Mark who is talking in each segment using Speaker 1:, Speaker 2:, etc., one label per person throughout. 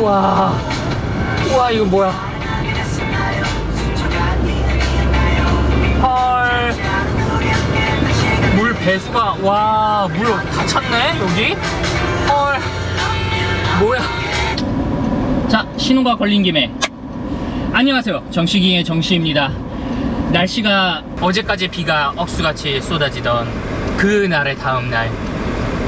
Speaker 1: 우와. 우와, 이거 뭐야? 헐. 물 배수가, 와, 물다 찼네, 여기? 헐. 뭐야? 자, 신호가 걸린 김에. 안녕하세요. 정식이의 정씨입니다. 날씨가 어제까지 비가 억수같이 쏟아지던 그 날의 다음 날.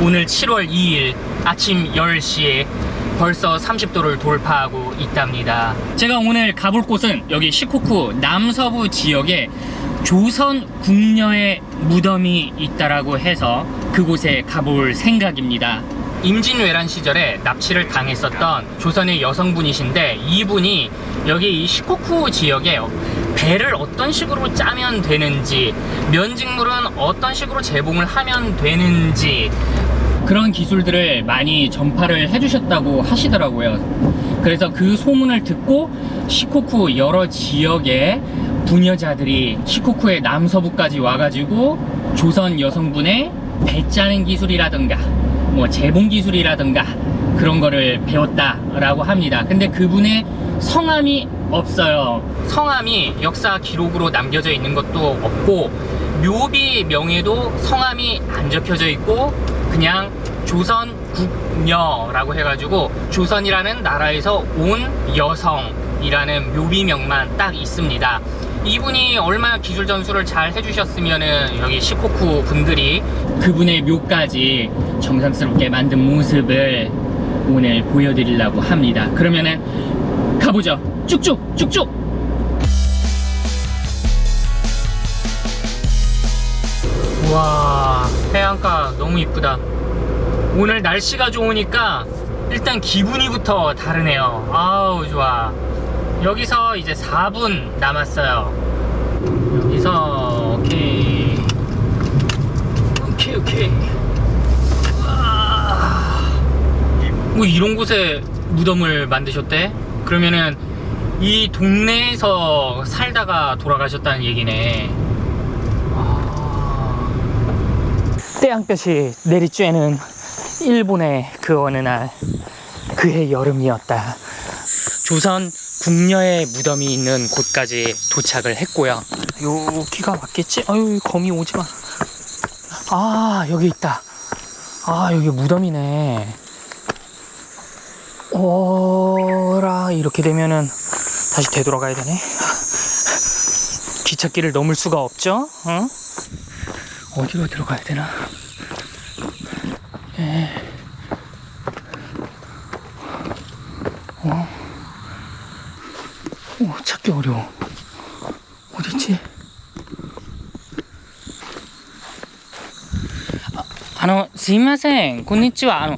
Speaker 1: 오늘 7월 2일 아침 10시에 벌써 30도를 돌파하고 있답니다. 제가 오늘 가볼 곳은 여기 시코쿠 남서부 지역에 조선 궁녀의 무덤이 있다라고 해서 그곳에 가볼 생각입니다. 임진왜란 시절에 납치를 당했었던 조선의 여성분이신데 이분이 여기 이 시코쿠 지역에 배를 어떤 식으로 짜면 되는지 면직물은 어떤 식으로 재봉을 하면 되는지 그런 기술들을 많이 전파를 해주셨다고 하시더라고요. 그래서 그 소문을 듣고 시코쿠 여러 지역의 부녀자들이 시코쿠의 남서부까지 와가지고 조선 여성분의 배 짜는 기술이라든가 뭐 재봉 기술이라든가 그런 거를 배웠다라고 합니다. 근데 그분의 성함이 없어요. 성함이 역사 기록으로 남겨져 있는 것도 없고 묘비 명에도 성함이 안 적혀져 있고 그냥 조선 국녀라고 해가지고 조선이라는 나라에서 온 여성이라는 묘비명만 딱 있습니다. 이분이 얼마나 기술 전수를 잘 해주셨으면은 여기 시코쿠 분들이 그분의 묘까지 정성스럽게 만든 모습을 오늘 보여드리려고 합니다. 그러면은 가보죠. 쭉쭉 쭉쭉. 와 해안가 너무 이쁘다. 오늘 날씨가 좋으니까 일단 기분이부터 다르네요. 아우 좋아. 여기서 이제 4분 남았어요. 여기서 오케이 오케이 오케이. 와. 뭐 이런 곳에 무덤을 만드셨대? 그러면은 이 동네에서 살다가 돌아가셨다는 얘기네. 아. 태양볕이 내리쬐는 일본의 그 어느 날 그해 여름이었다. 조선 궁녀의 무덤이 있는 곳까지 도착을 했고요. 여기가 맞겠지? 아유 거미 오지 마. 아 여기 있다. 아 여기 무덤이네. 오라 이렇게 되면은 다시 되돌아가야 되네. 기찻길을 넘을 수가 없죠? 응? 어디로 들어가야 되나? 예. 어? 오, 찾기 어려워. 어딨지? 아, あの、すいません。こんにちは。あの、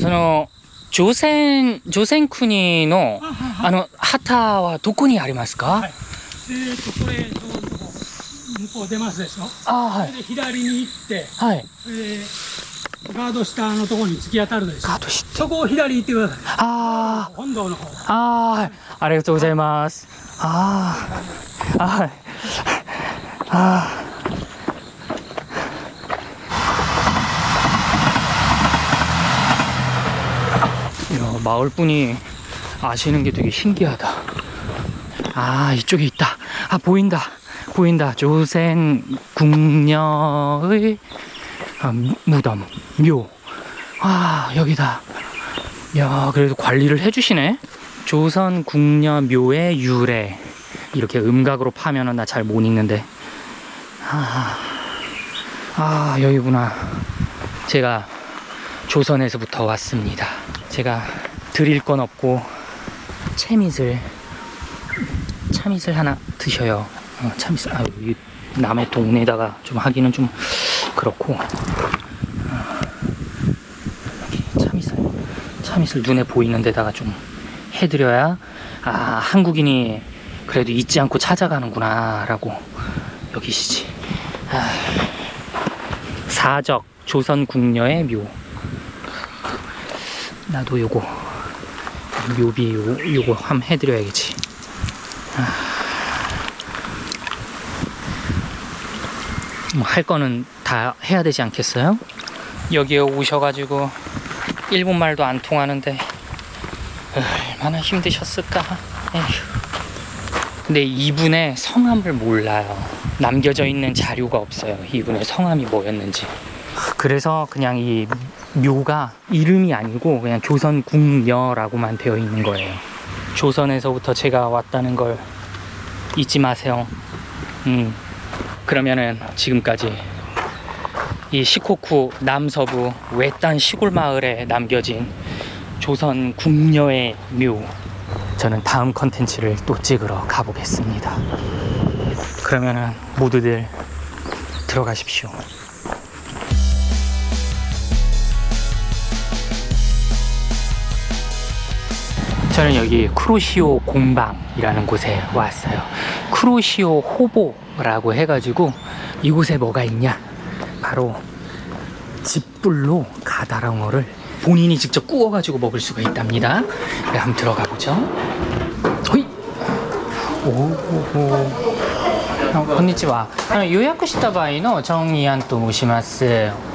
Speaker 1: その、朝鮮、朝鮮国の、あの、旗はどこにありますか、
Speaker 2: はいえー、とこれ どうぞ向こう出ますでしょ、
Speaker 1: あーはい。
Speaker 2: で左に行って、
Speaker 1: はい。
Speaker 2: えーガード下のところに突き当たるでしょ
Speaker 1: ガード下
Speaker 2: そこを左行ってください
Speaker 1: あ
Speaker 2: 本堂の方
Speaker 1: あ、ああ、はい。ありがとうございます。ああ、あはい。あ아. 야, 마을 분이 아시는 게 되게 신기하다. 아, 이쪽에 있다. 아, 보인다. 보인다. 조센 궁녀의 아, 무- 무덤, 묘. 아, 여기다. 야, 그래도 관리를 해주시네. 조선 궁녀 묘의 유래. 이렇게 음각으로 파면은 나 잘 못 읽는데. 아, 아, 여기구나. 제가 조선에서부터 왔습니다. 제가 드릴 건 없고, 채밋을, 참밋을 하나 드셔요. 어, 참밋을, 아, 이 남의 동네에다가 좀 하기는 좀 그렇고, 참이슬 참이슬 눈에 보이는 데다가 좀 해드려야 아 한국인이 그래도 잊지 않고 찾아가는구나 라고 여기시지. 아, 사적 조선 궁녀의 묘. 나도 요거 묘비 요, 요거 함 해드려야겠지 뭐 할 거는 다 해야 되지 않겠어요? 여기에 오셔가지고 일본말도 안 통하는데 얼마나 힘드셨을까. 에휴. 근데 이분의 성함을 몰라요. 남겨져 있는 자료가 없어요. 이분의 성함이 뭐였는지. 그래서 그냥 이 묘가 이름이 아니고 그냥 조선 궁녀라고만 되어 있는 거예요. 조선에서부터 제가 왔다는 걸 잊지 마세요. 음. 그러면은 지금까지 이 시코쿠 남서부 외딴 시골 마을에 남겨진 조선 궁녀의 묘. 저는 다음 컨텐츠를 또 찍으러 가보겠습니다. 그러면은 모두들 들어가십시오. 저는 여기 쿠로시오 공방이라는 곳에 왔어요. 쿠로시오 호보 라고 해가지고 이곳에 뭐가 있냐? 바로 집불로 가다랑어를 본인이 직접 구워가지고 먹을 수가 있답니다. 네, 한번 들어가 보죠. 호이! 오, 어, こんにちは。あの予約した場合のチョンイアンと申します。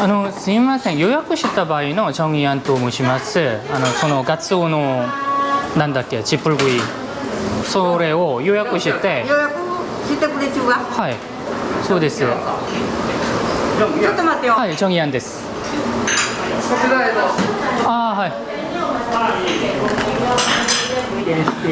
Speaker 1: あのすみません。予約した場合のチョンイアンと申します。あのそのガツオのなんだっけチップル食いそれを予約して
Speaker 3: 予約してくれちゅうが
Speaker 1: はい。そうです。は
Speaker 3: ちょっと待ってよ、
Speaker 1: いチョンイアンです。ああはい。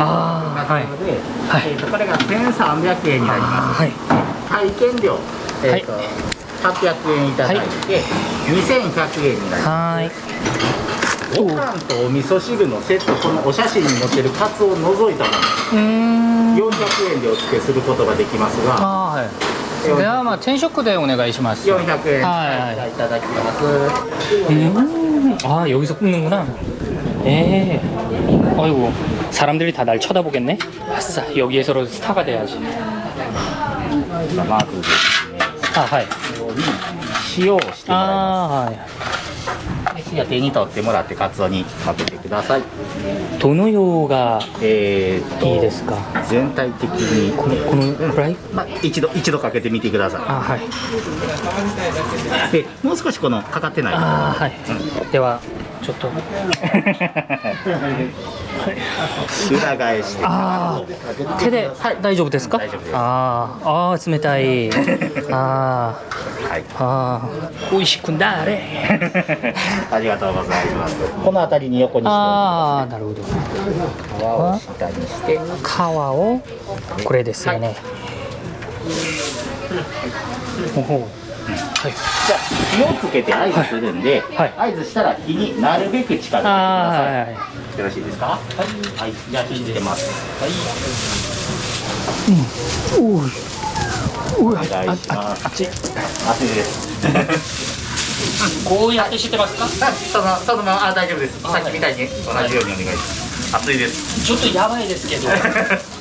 Speaker 1: ああはい。はい。
Speaker 4: これが1300円になりま
Speaker 1: はい。
Speaker 4: す体験料えっと800円いただいて、はい、2100円になります。ご飯とお味噌汁のセットこのお写真に載ってるカツを除いたもの。400円でお付けすることができますが。
Speaker 1: はい、ではまあ転職でお願いします。四
Speaker 4: 百円
Speaker 1: はいい。
Speaker 4: ただきます。
Speaker 1: うんあ여기서굽는구 나。 え아이고사람들이 다 날 쳐다보겠 네. 여기에서스타가 돼야 지.
Speaker 4: 塩をしてもらいます。はい、手に取ってもらってカツオにかけてください。
Speaker 1: どのようが
Speaker 4: えー、
Speaker 1: いいですか？
Speaker 4: 全体的に
Speaker 1: このこのくらい、うん、
Speaker 4: まあ一度一度かけてみてくださ
Speaker 1: い。は
Speaker 4: い。でもう少しこのかかってない。
Speaker 1: はい、うん、では。ちょっと。
Speaker 4: 裏返して。
Speaker 1: あ手で、はい、大丈夫ですか？
Speaker 4: 大丈です。
Speaker 1: ああ冷たい。ああ
Speaker 4: はい。
Speaker 1: あ美味しくなれ。
Speaker 4: ありがとうございます。この辺りに横にして、ね、
Speaker 1: ああなるほど。
Speaker 4: 皮を下にして。
Speaker 1: 皮をこれですよね、はい、おほう。はい。
Speaker 4: じゃあ火をつけて合図するんで、
Speaker 1: はい。
Speaker 4: 合図したら火になるべく近づけてくだ
Speaker 1: あ
Speaker 4: さい、
Speaker 1: あ、はい。はい。
Speaker 4: よろしいですか？はい、はい、じゃあ火つけます。
Speaker 1: おい。おい、
Speaker 4: お願いします。
Speaker 1: あっち。
Speaker 4: 熱いです。
Speaker 1: こうやって知ってますか？
Speaker 4: あそのそのままあ大丈夫です。さっきみたいに同じようにお願いします。熱いです。
Speaker 1: ちょっとやばいですけど。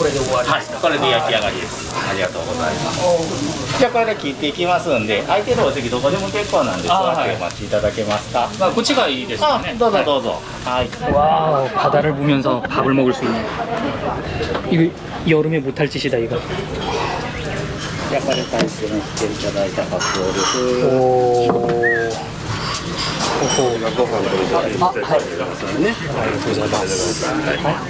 Speaker 1: これで終わり
Speaker 4: はい、これで焼き上がりです。ありがとうございます。じゃあこれで切っていきますんで、空いてるお席どこでも結構なんで座
Speaker 1: あはい
Speaker 4: ってお待ちいただけますか。
Speaker 1: まあこっちがいいですよ
Speaker 4: あ
Speaker 1: ね。、
Speaker 4: どうぞどうぞ。はい。
Speaker 1: 와우 바다를 보면서 밥을 먹을 수 있는 이거 여름에 못할 짓이다 이거
Speaker 4: 焼かれたやつにしていただいたカツオです。
Speaker 1: 오 호호
Speaker 4: ご飯これでありがとうございます。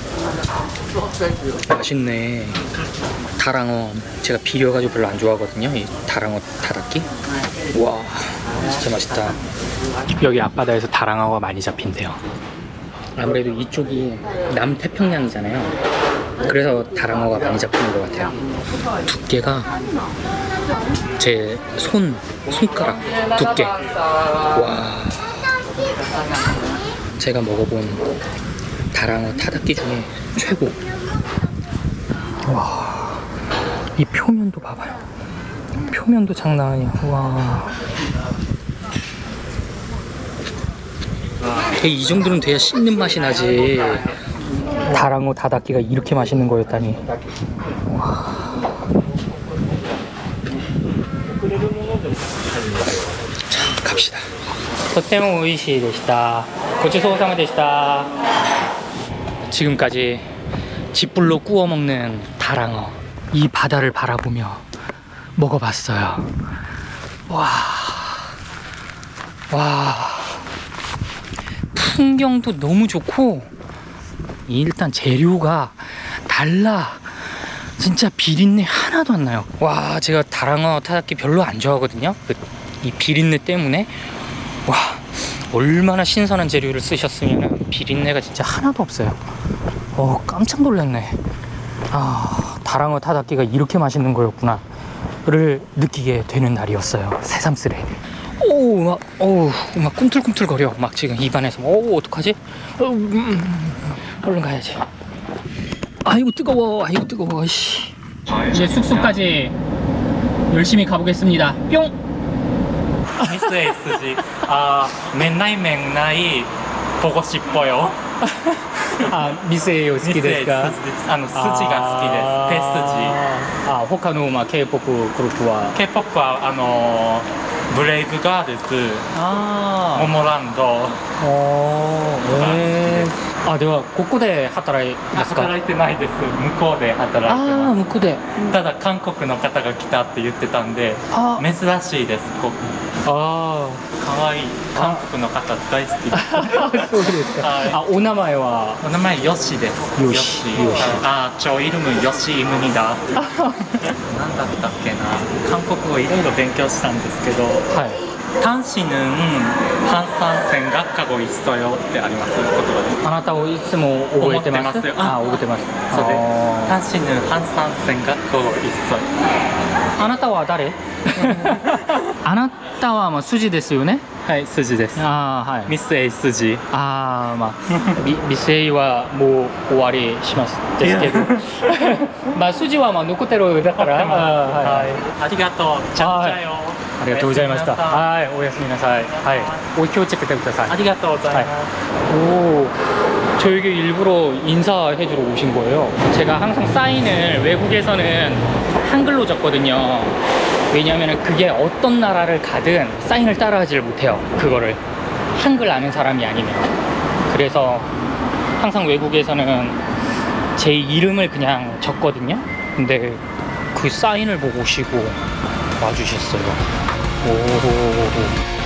Speaker 1: 맛있네. 다랑어 제가 비려가지고 별로 안 좋아하거든요. 이 다랑어 다닥기. 와, 진짜 맛있다. 여기 앞바다에서 다랑어가 많이 잡힌대요. 아무래도 이쪽이 남태평양이잖아요. 그래서 다랑어가 많이 잡히는 것 같아요. 두께가 제 손, 손가락 두께. 와. 제가 먹어본 다랑어 타닥기 중에 최고. 와. 이 표면도 봐봐요. 표면도 장난 아니야. 와. 이 정도는 돼야 씹는 맛이 나지. 다랑어 다닥기가 이렇게 맛있는 거였다니. 와. 자, 갑시다. とても美味しいでした。ごちそうさまでした。 지금까지 짓불로 구워 먹는 다랑어 이 바다를 바라보며 먹어봤어요. 와, 와, 풍경도 너무 좋고 일단 재료가 달라. 진짜 비린내 하나도 안 나요. 와, 제가 다랑어 타닥기 별로 안 좋아하거든요. 그, 이 비린내 때문에 와, 얼마나 신선한 재료를 쓰셨으면 비린내가 진짜 하나도 없어요. 어, 깜짝 놀랐네. 아, 다랑어 타닥기가 이렇게 맛있는 거였구나. 를 느끼게 되는 날이었어요. 새삼스레. 오, 막, 어우, 막 꿈틀꿈틀거려. 막 지금 입안에서. 오, 어떡하지? 어, 음, 음, 얼른 가야지. 아이고, 뜨거워. 아이고, 뜨거워. 씨. 이제 숙소까지 열심히 가보겠습니다. 뿅!
Speaker 5: 미스 SG 아 맨나이 맨나이 ボコ尻
Speaker 1: 尾よ。あ店よ好きですか？
Speaker 5: あの筋が好きです。
Speaker 1: あ他の、まあ、K-POP グループは
Speaker 5: ？K-POP はあのブレイブガールズ。モモランド。
Speaker 1: 好きです、えーあではここで働いますか？
Speaker 5: 働いてないです。向こうで働いて
Speaker 1: ああ
Speaker 5: ます
Speaker 1: 向こうで。
Speaker 5: ただ韓国の方が来たって言ってたんで珍しいですこ
Speaker 1: あ
Speaker 5: い韓国の方大好き。です
Speaker 1: そうですか、
Speaker 5: はい。
Speaker 1: あお名前は？
Speaker 5: お名前ヨシです。
Speaker 1: ヨシ。ヨシ。
Speaker 5: ああちょイルムヨシイムニだ。なんだったっけな。韓国語いろいろ勉強したんですけど
Speaker 1: はい。
Speaker 5: 당신은 항상 생각하고 있어요 ってあります言葉で。
Speaker 1: あなたをいつも覚えてます
Speaker 5: 思ってますよ
Speaker 1: あ覚えてます
Speaker 5: そうで
Speaker 1: あ
Speaker 5: 당신은 항상 생각하고 있어요.
Speaker 1: ーあなたは誰あなたはまあ筋ですよね
Speaker 5: はい、筋です。
Speaker 1: ああはい
Speaker 5: ミス A 筋。
Speaker 1: ああまあ美美声はもう終わりしますですけどまあ筋はまあ残ってるだからあーはい
Speaker 5: はい。ありがとう。ちゃんちゃよ。
Speaker 1: ありがとうございました。
Speaker 5: おやすみなさい
Speaker 1: はい、おやすみなさい。はい、お気をつけてください。
Speaker 5: ありがとうございます。
Speaker 1: 오, 저에게 일부러 인사해주러 오신 거예요. 제가 항상 사인을 외국에서는 한글로 적거든요. 왜냐하면 그게 어떤 나라를 가든 사인을 따라하지를 못해요. 그거를 한글 아는 사람이 아니면. 그래서 항상 외국에서는 제 이름을 그냥 적거든요. 근데 그 사인을 보고 오시고 와주셨어요. 오.
Speaker 6: 저기